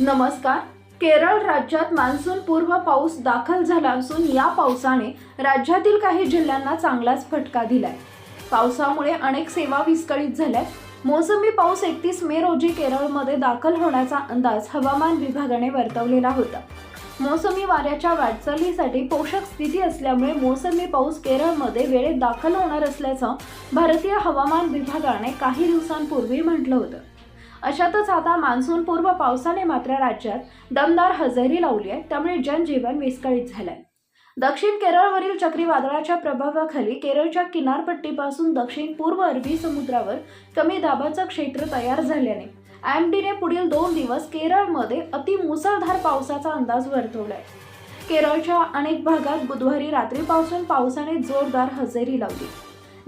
नमस्कार. केरळ राज्यात मान्सून पूर्व पाऊस दाखल झाला असून या पावसाने राज्यातील काही जिल्ह्यांना चांगलाच फटका दिलाय. पावसामुळे अनेक सेवा विस्कळीत झाल्यात. मोसमी पाऊस एकतीस मे रोजी केरळमध्ये दाखल होण्याचा अंदाज हवामान विभागाने वर्तवलेला होता. मोसमी वाऱ्याच्या वाटचालीसाठी पोषक स्थिती असल्यामुळे मोसमी पाऊस केरळमध्ये वेळेत दाखल होणार असल्याचं भारतीय हवामान विभागाने काही दिवसांपूर्वी म्हटलं होतं. अशातच आता मान्सून पूर्व पावसाने मात्र राज्यात दमदार हजेरी लावली आहे. त्यामुळे जनजीवन विस्कळीत झालंय. दक्षिण केरळवरील चक्रीवादळाच्या प्रभावाखाली केरळच्या किनारपट्टीपासून दक्षिण पूर्व अरबी समुद्रावर कमी दाबाचं क्षेत्र तयार झाल्याने आयएमडीने पुढील दोन दिवस केरळमध्ये अतिमुसळधार पावसाचा अंदाज वर्तवलाय. केरळच्या अनेक भागात बुधवारी रात्रीपासून पावसाने जोरदार हजेरी लावली.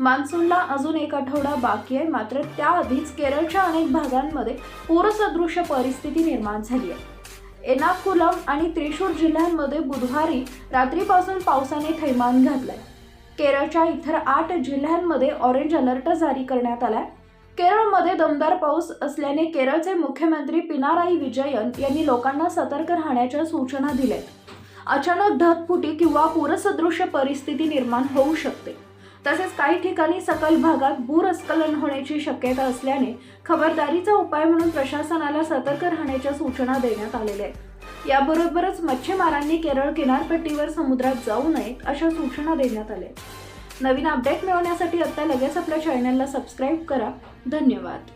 मान्सूनला अजून एक आठवडा बाकी आहे. मात्र त्याआधीच केरळच्या अनेक भागांमध्ये पूरसदृश्य परिस्थिती निर्माण झाली आहे. एर्नाकुलम आणि त्रिशूर जिल्ह्यांमध्ये बुधवारी रात्रीपासून पावसाने थैमान घातलंय. केरळच्या इतर आठ जिल्ह्यांमध्ये ऑरेंज अलर्ट जारी करण्यात आलाय. केरळमध्ये दमदार पाऊस असल्याने केरळचे मुख्यमंत्री पिनाराई विजयन यांनी लोकांना सतर्क राहण्याच्या सूचना दिल्यात. अचानक ढगफुटी किंवा पूरसदृश्य परिस्थिती निर्माण होऊ शकते. तसेच काही ठिकाणी सकल भागात भूरस्खलन होण्याची शक्यता असल्याने खबरदारीचा उपाय म्हणून प्रशासनाला सतर्क राहण्याच्या सूचना देण्यात आलेल्या आहेत. याबरोबरच मच्छीमारांनी केरळ किनारपट्टीवर समुद्रात जाऊ नयेत अशा सूचना देण्यात आल्या आहेत. नवीन अपडेट मिळवण्यासाठी आता लगेच आपल्या चॅनलला सबस्क्राईब करा. धन्यवाद.